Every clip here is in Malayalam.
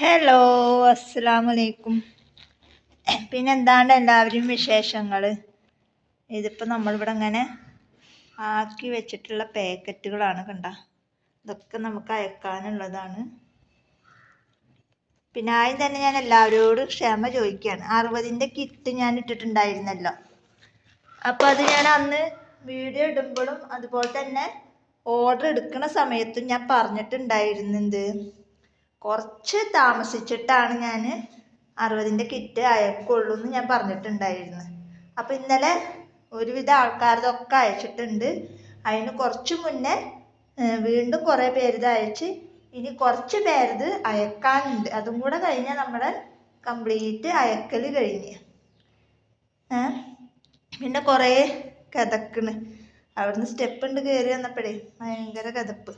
ഹലോ അസ്സാമലൈക്കും പിന്നെ എന്താണ് എല്ലാവരും വിശേഷങ്ങൾ ഇതിപ്പോൾ നമ്മളിവിടെ ഇങ്ങനെ ആക്കി വെച്ചിട്ടുള്ള പാക്കറ്റുകളാണ് കണ്ട. ഇതൊക്കെ നമുക്ക് അയക്കാനുള്ളതാണ്. പിന്നെ ആദ്യം തന്നെ ഞാൻ എല്ലാവരോടും ക്ഷമ ചോദിക്കുകയാണ്. അറുപതിന്റെ കിറ്റ് ഞാൻ ഇട്ടിട്ടുണ്ടായിരുന്നല്ലോ. അപ്പോൾ അത് ഞാൻ അന്ന് വീഡിയോ ഇടുമ്പോഴും അതുപോലെ തന്നെ ഓർഡർ എടുക്കുന്ന സമയത്തും ഞാൻ പറഞ്ഞിട്ടുണ്ടായിരുന്നത്. കുറച്ച് താമസിച്ചിട്ടാണ് ഞാൻ അറുപതിന്റെ കിറ്റ് അയക്കുള്ളൂ എന്ന് ഞാൻ പറഞ്ഞിട്ടുണ്ടായിരുന്നു. അപ്പോൾ ഇന്നലെ ഒരുവിധ ആൾക്കാരതൊക്കെ അയച്ചിട്ടുണ്ട്. അതിന് കുറച്ച് മുന്നേ വീണ്ടും കുറേ പേരിത് അയച്ച് ഇനി കുറച്ച് പേരിത് അയക്കാനുണ്ട്. അതും കൂടെ കഴിഞ്ഞാൽ നമ്മുടെ കംപ്ലീറ്റ് അയക്കൽ കഴിഞ്ഞ്. പിന്നെ കുറേ കിതക്കണ്. അവിടുന്ന് സ്റ്റെപ്പ് ഉണ്ട് കയറി വന്നപ്പോഴേ ഭയങ്കര കിതപ്പ്.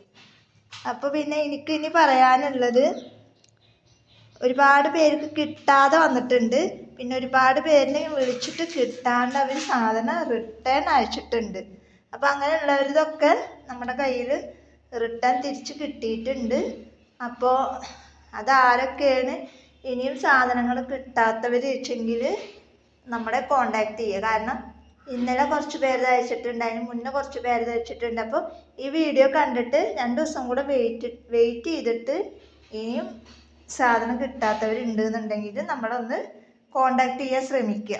അപ്പോൾ പിന്നെ എനിക്ക് ഇനി പറയാനുള്ളത് ഒരുപാട് പേർക്ക് കിട്ടാതെ വന്നിട്ടുണ്ട്. പിന്നെ ഒരുപാട് പേരിനെ വിളിച്ചിട്ട് കിട്ടാണ്ട് അവർ സാധനം റിട്ടേൺ അയച്ചിട്ടുണ്ട്. അപ്പോൾ അങ്ങനെയുള്ളവരിതൊക്കെ നമ്മുടെ കയ്യിൽ റിട്ടേൺ തിരിച്ച് കിട്ടിയിട്ടുണ്ട്. അപ്പോൾ അതാരൊക്കെയാണ് ഇനിയും സാധനങ്ങൾ കിട്ടാത്തവർ വെച്ചെങ്കിൽ നമ്മളെ കോണ്ടാക്ട് ചെയ്യുക. കാരണം ഇന്നലെ കുറച്ച് പേര് അയച്ചിട്ടുണ്ട് അതിന് മുന്നേ കുറച്ച് പേര് അയച്ചിട്ടുണ്ട് അപ്പോൾ ഈ വീഡിയോ കണ്ടിട്ട് രണ്ട് ദിവസം കൂടെ വെയിറ്റ് വെയിറ്റ് ചെയ്തിട്ട് ഇനിയും സാധനം കിട്ടാത്തവരുണ്ട് എന്നുണ്ടെങ്കിൽ നമ്മളൊന്ന് കോണ്ടാക്ട് ചെയ്യാൻ ശ്രമിക്കുക.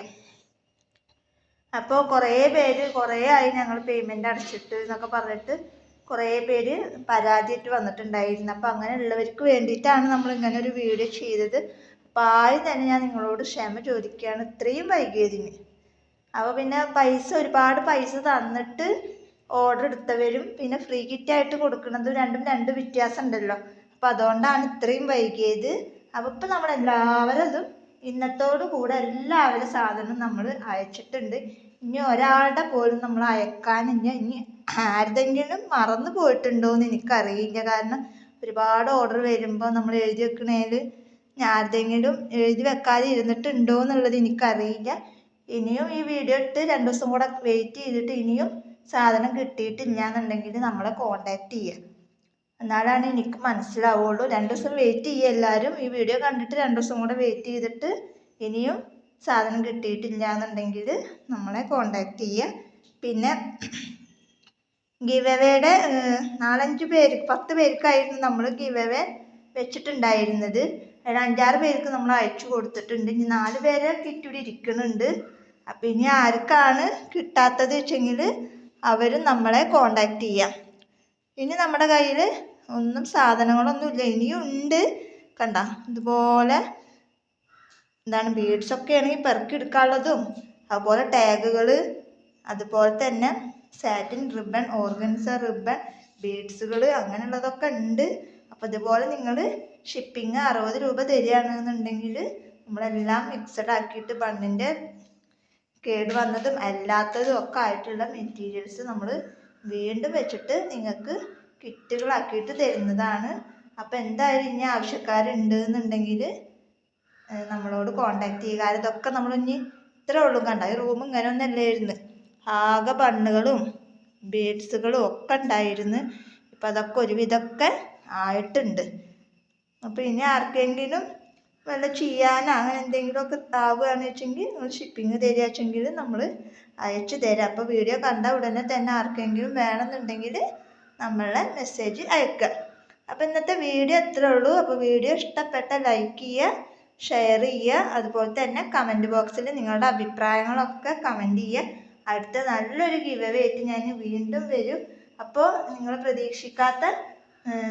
അപ്പോൾ കുറേ പേര് കുറേ ആയി ഞങ്ങൾ പേയ്മെന്റ് അടച്ചിട്ട് എന്നൊക്കെ പറഞ്ഞിട്ട് കുറേ പേര് പരാതിയായിട്ട് വന്നിട്ടുണ്ടായിരുന്നു. അപ്പോൾ അങ്ങനെയുള്ളവർക്ക് വേണ്ടിയിട്ടാണ് നമ്മൾ ഇങ്ങനെ ഒരു വീഡിയോ ചെയ്തത്. അപ്പോൾ ആദ്യം തന്നെ ഞാൻ നിങ്ങളോട് ക്ഷമ ചോദിക്കുകയാണ്. ഇത്രയും വൈകിയതിന്. അപ്പോൾ പിന്നെ പൈസ ഒരുപാട് പൈസ തന്നിട്ട് ഓർഡർ എടുത്തവരും പിന്നെ ഫ്രീ കിറ്റായിട്ട് കൊടുക്കുന്നതും രണ്ടും രണ്ട് വ്യത്യാസം ഉണ്ടല്ലോ അപ്പം അതുകൊണ്ടാണ് ഇത്രയും വൈകിയത്. അപ്പോൾ ഇപ്പം നമ്മളെല്ലാവരും ഇന്നത്തോടു കൂടെ എല്ലാവരും സാധനം നമ്മൾ അയച്ചിട്ടുണ്ട്. ഇനി ഒരാളുടെ പോലും നമ്മൾ അയക്കാനില്ല ഇനി ആരുടെങ്കിലും മറന്നു പോയിട്ടുണ്ടോയെന്ന് എനിക്കറിയില്ല. കാരണം ഒരുപാട് ഓർഡർ വരുമ്പോൾ നമ്മൾ എഴുതി വെക്കണേൽ ആരുടെങ്കിലും എഴുതി വെക്കാതെ ഇരുന്നിട്ടുണ്ടോ എന്നുള്ളത് എനിക്കറിയില്ല. ഇനിയും ഈ വീഡിയോ ഇട്ട് രണ്ട് ദിവസം കൂടെ വെയിറ്റ് ചെയ്തിട്ട് ഇനിയും സാധനം കിട്ടിയിട്ടില്ല എന്നുണ്ടെങ്കിൽ നമ്മളെ കോണ്ടാക്ട് ചെയ്യുക എന്നാലാണ് എനിക്ക് മനസ്സിലാവുള്ളൂ. രണ്ട് ദിവസം വെയിറ്റ് ചെയ്യുക എല്ലാവരും ഈ വീഡിയോ കണ്ടിട്ട് രണ്ട് ദിവസം കൂടെ വെയിറ്റ് ചെയ്തിട്ട് ഇനിയും സാധനം കിട്ടിയിട്ടില്ല എന്നുണ്ടെങ്കിൽ നമ്മളെ കോണ്ടാക്ട് ചെയ്യുക പിന്നെ ഗിവവേടെ നാലഞ്ച് പേർക്ക് പത്ത് പേർക്കായിരുന്നു നമ്മൾ ഗിവവേ വെച്ചിട്ടുണ്ടായിരുന്നത്. ഒരു അഞ്ചാറ് പേർക്ക് നമ്മൾ അയച്ചു കൊടുത്തിട്ടുണ്ട്. ഇനി നാല് പേരെ കിറ്റ് ഇരിക്കുന്നുണ്ട് അപ്പം ഇനി ആർക്കാണ് കിട്ടാത്തത് വെച്ചെങ്കിൽ അവർ നമ്മളെ കോണ്ടാക്റ്റ് ചെയ്യാം. ഇനി നമ്മുടെ കയ്യിൽ ഒന്നും സാധനങ്ങളൊന്നുമില്ല ഇനിയും ഉണ്ട്. കണ്ട? ഇതുപോലെ എന്താണ് ബീഡ്സൊക്കെ ആണെങ്കിൽ പെറുക്കി എടുക്കാനുള്ളതും അതുപോലെ ടാഗുകൾ അതുപോലെ തന്നെ സാറ്റിൻ റിബൺ ഓർഗൻസ റിബൺ ബീഡ്സുകൾ അങ്ങനെയുള്ളതൊക്കെ ഉണ്ട്. അപ്പോൾ ഇതുപോലെ നിങ്ങൾ ഷിപ്പിംഗ് അറുപത് രൂപ തരികയാണെന്നുണ്ടെങ്കിൽ നമ്മളെല്ലാം മിക്സഡ് ആക്കിയിട്ട് ബണ്ണിന്റെ കേട് വന്നതും അല്ലാത്തതും ഒക്കെ ആയിട്ടുള്ള മെറ്റീരിയൽസ് നമ്മൾ വീണ്ടും വെച്ചിട്ട് നിങ്ങൾക്ക് കിറ്റുകളാക്കിയിട്ട് തരുന്നതാണ്. അപ്പോൾ എന്തായാലും ഇനി ആവശ്യക്കാരുണ്ട് എന്നുണ്ടെങ്കിൽ നമ്മളോട് കോണ്ടാക്ട് ചെയ്യുക. ഇതൊക്കെ നമ്മൾ ഇനി ഇത്രേ ഉള്ളൂ കണ്ട? ഈ റൂം ഇങ്ങനെ ഒന്നല്ലായിരുന്നു ആകെ ബണ്ണുകളും ബീഡ്സുകളും ഒക്കെ ഉണ്ടായിരുന്നു. ഇപ്പം അതൊക്കെ ഒരുവിധമൊക്കെ ആയിട്ടുണ്ട്. അപ്പോൾ ഇനി ആർക്കെങ്കിലും വല്ല ചെയ്യാൻ അങ്ങനെ എന്തെങ്കിലുമൊക്കെ ആവുകയാണെന്ന് വെച്ചെങ്കിൽ നിങ്ങൾ ഷിപ്പിംഗ് തരികയാച്ചെങ്കിൽ നമ്മൾ അയച്ചു തരാം. അപ്പോൾ വീഡിയോ കണ്ട ഉടനെ തന്നെ ആർക്കെങ്കിലും വേണമെന്നുണ്ടെങ്കിൽ നമ്മളെ മെസ്സേജ് അയക്കുക. അപ്പോൾ ഇന്നത്തെ വീഡിയോ എത്ര ഉള്ളൂ. അപ്പോൾ വീഡിയോ ഇഷ്ടപ്പെട്ട ലൈക്ക് ചെയ്യുക ഷെയർ ചെയ്യുക. അതുപോലെ തന്നെ കമന്റ് ബോക്സിൽ നിങ്ങളുടെ അഭിപ്രായങ്ങളൊക്കെ കമന്റ് ചെയ്യുക. അടുത്ത നല്ലൊരു ഗിവ് ആയിട്ട് ഞാൻ വീണ്ടും വരും. അപ്പോൾ നിങ്ങൾ പ്രതീക്ഷിക്കാത്ത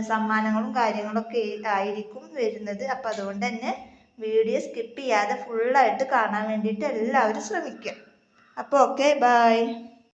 സമ്മാനങ്ങളും കാര്യങ്ങളൊക്കെ ആയിരിക്കും വരുന്നത്. അപ്പോൾ അതുകൊണ്ട് തന്നെ വീഡിയോ സ്കിപ്പ് ചെയ്യാതെ ഫുള്ളായിട്ട് കാണാൻ വേണ്ടിയിട്ട് എല്ലാവരും ശ്രമിക്കുക. അപ്പോൾ ഓക്കെ ബായ്